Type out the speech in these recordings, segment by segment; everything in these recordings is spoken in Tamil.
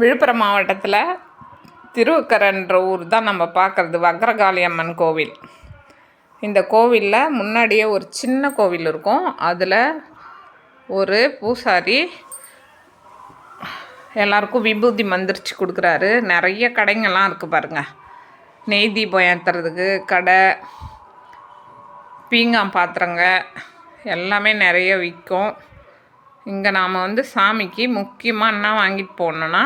விழுப்புரம் மாவட்டத்தில் திருவக்கரைன்ற ஊர் தான் நம்ம பார்க்குறது வக்ரகாளி அம்மன் கோவில். இந்த கோவிலில் முன்னாடியே ஒரு சின்ன கோவில் இருக்கும். அதில் ஒரு பூசாரி எல்லாருக்கும் விபூதி மந்திரிச்சு கொடுக்குறாரு. நிறைய கடைங்கள்லாம் இருக்குது பாருங்கள் நெய் தீபம் ஏற்றுறதுக்கு கடை பீங்கான் பாத்திரங்க எல்லாமே நிறைய விற்கும் இங்கே நாம் வந்து சாமிக்கு முக்கியமாக என்ன வாங்கிட்டு போகணுன்னா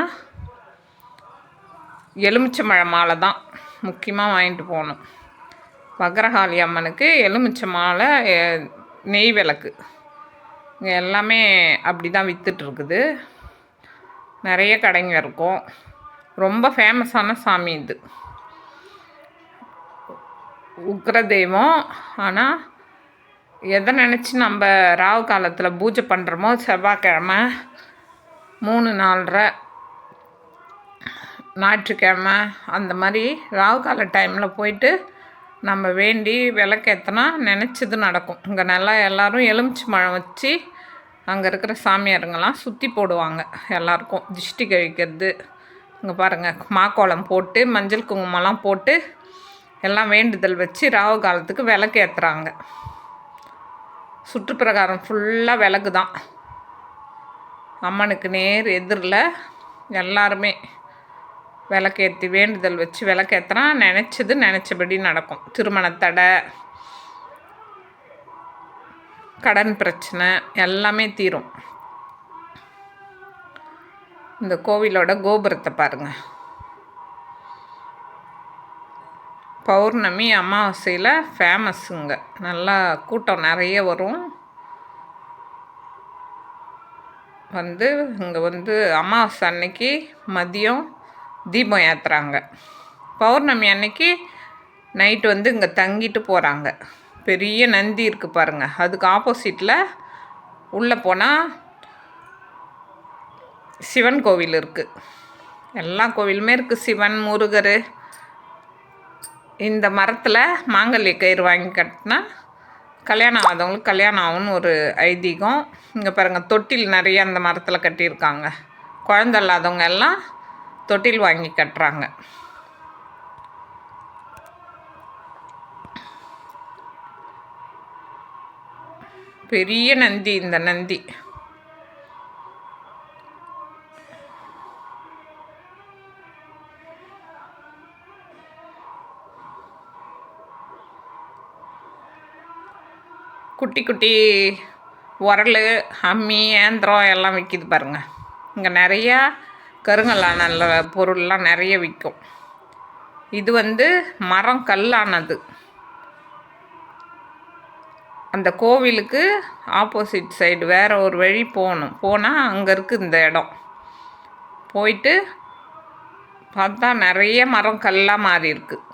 எலுமிச்சம்பழ மாலை தான் முக்கியமாக வாங்கிட்டு போகணும். வக்ரகாளி அம்மனுக்கு எலுமிச்சை மாலை நெய் விளக்கு. இங்கே எல்லாமே அப்படி தான் விற்றுட்ருக்குது நிறைய கடைங்க இருக்கும். ரொம்ப ஃபேமஸான சாமி இது. உக்ர தெய்வம் ஆனால் எதை நினச்சி நம்ம ராகு காலத்தில் பூஜை பண்ணுறோமோ செவ்வாய்க்கிழமை மூணு நாலரை ஞாயிற்றுக்கிழமை அந்த மாதிரி ராகு கால டைமில் போயிட்டு நம்ம வேண்டி விளக்கேற்றினா நினச்சது நடக்கும். இங்கே நல்லா எல்லோரும் எலுமிச்சை மழம் வச்சு அங்கே இருக்கிற சாமியாருங்கெல்லாம் சுற்றி போடுவாங்க எல்லாருக்கும். திஷ்டி கழிக்கிறது இங்கே பாருங்கள் மாக்கோலம் போட்டு மஞ்சள் குங்குமம்லாம் போட்டு எல்லாம் வேண்டுதல் வச்சு ராகு காலத்துக்கு விளக்கேற்றுறாங்க சுற்றுப்பிரகாரம் ஃபுல்லாக விளக்கு தான் அம்மனுக்கு நேர் எதிரில் எல்லாருமே விளக்கேற்றி வேண்டுதல் வச்சு விளக்கேற்றினா நினச்சது நினச்சபடி நடக்கும். திருமணத்தடை கடன் பிரச்சனை எல்லாமே தீரும். இந்த கோவிலோட கோபுரத்தை பாருங்கள் பௌர்ணமி அமாவாசையில் ஃபேமஸுங்க நல்லா கூட்டம் நிறைய வரும். வந்து இங்கே வந்து அமாவாசை அன்னைக்கு மதியம் தீபம் ஏற்றுறாங்க பௌர்ணமி அன்னைக்கு நைட்டு வந்து இங்கே தங்கிட்டு போகிறாங்க பெரிய நந்தி இருக்குது பாருங்கள் அதுக்கு ஆப்போசிட்டில் உள்ளே போனால் சிவன் கோவில் இருக்குது எல்லா கோவிலுமே இருக்குது சிவன் முருகர் இந்த மரத்தில் மாங்கல்ய கயிறு வாங்கி கட்டினா கல்யாணம் ஆகாதவங்களுக்கு கல்யாணம் ஆகும்னு ஒரு ஐதீகம். இங்கே பாருங்கள் தொட்டில் நிறைய அந்த மரத்தில் கட்டியிருக்காங்க. குழந்த இல்லாதவங்க எல்லாம் தொட்டில் வாங்கி கட்டுறாங்க. பெரிய நந்தி இந்த நந்தி. குட்டி குட்டி உரல் அம்மி ஏந்திரம் எல்லாம் விற்கிது பாருங்கள் இங்கே நிறையா கருங்கல்லான பொருள்லாம் நிறைய விற்கும் இது வந்து மரம் கல்லானது. அந்த கோவிலுக்கு ஆப்போசிட் சைடு வேறு ஒரு வழி போகணும். போனால் அங்கே இருக்குது இந்த இடம். போயிட்டு பார்த்தா நிறைய மரம் கல்லாக மாறி இருக்குது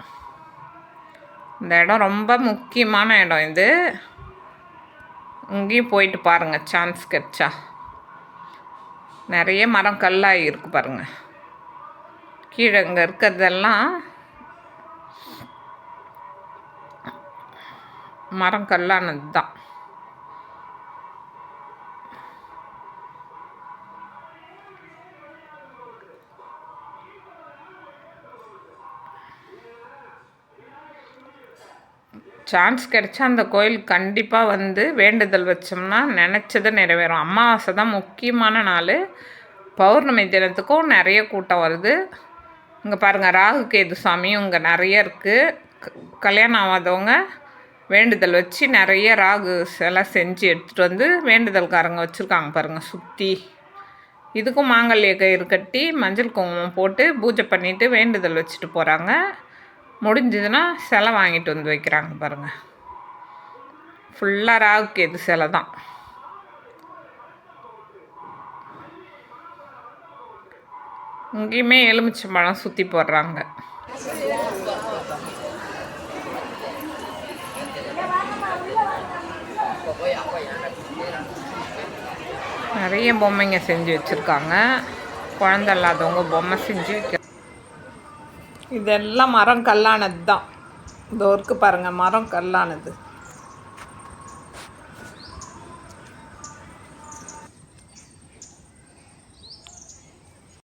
இந்த இடம் ரொம்ப முக்கியமான இடம் இது. இங்கேயும் போயிட்டு பாருங்கள் சான்ஸ் கிடச்சா. நிறைய மரம் கல்லாகி இருக்கு பாருங்கள் கீழே இங்கே இருக்கிறதெல்லாம் மரம் கல்லானது தான் சான்ஸ் கிடைச்சா அந்த கோயில் கண்டிப்பாக வந்து வேண்டுதல் வச்சோம்னா நினச்சது நிறைவேறும். அமாவாசை தான் முக்கியமான நாள். பௌர்ணமி தினத்துக்கும் நிறைய கூட்டம் வருது. இங்கே பாருங்கள் ராகு கேது சாமியும் இங்கே நிறைய இருக்குது கல்யாணம் ஆகாதவங்க வேண்டுதல் வச்சு நிறைய ராகு சிலை செஞ்சு எடுத்துகிட்டு வந்து வேண்டுதல்காரங்க வச்சுருக்காங்க பாருங்கள் சுற்றி இதுக்கும் மாங்கல்ய கயிறு கட்டி மஞ்சள் குங்குமம் போட்டு பூஜை பண்ணிவிட்டு வேண்டுதல் வச்சுட்டு போகிறாங்க முடிஞ்சதுன்னா சிலை வாங்கிட்டு வந்து வைக்கிறாங்க பாருங்கள் ஃபுல்லாக ராவுக்கு எது சிலை தான். இங்கேயுமே எலுமிச்சம்பழம் சுற்றி போடுறாங்க. நிறைய பொம்மைங்க செஞ்சு வச்சுருக்காங்க. குழந்த இல்லாதவங்க பொம்மை செஞ்சு இதெல்லாம் மரம் கல்லானது தான் இதோ இருக்கு பாருங்கள் மரம் கல்லானது.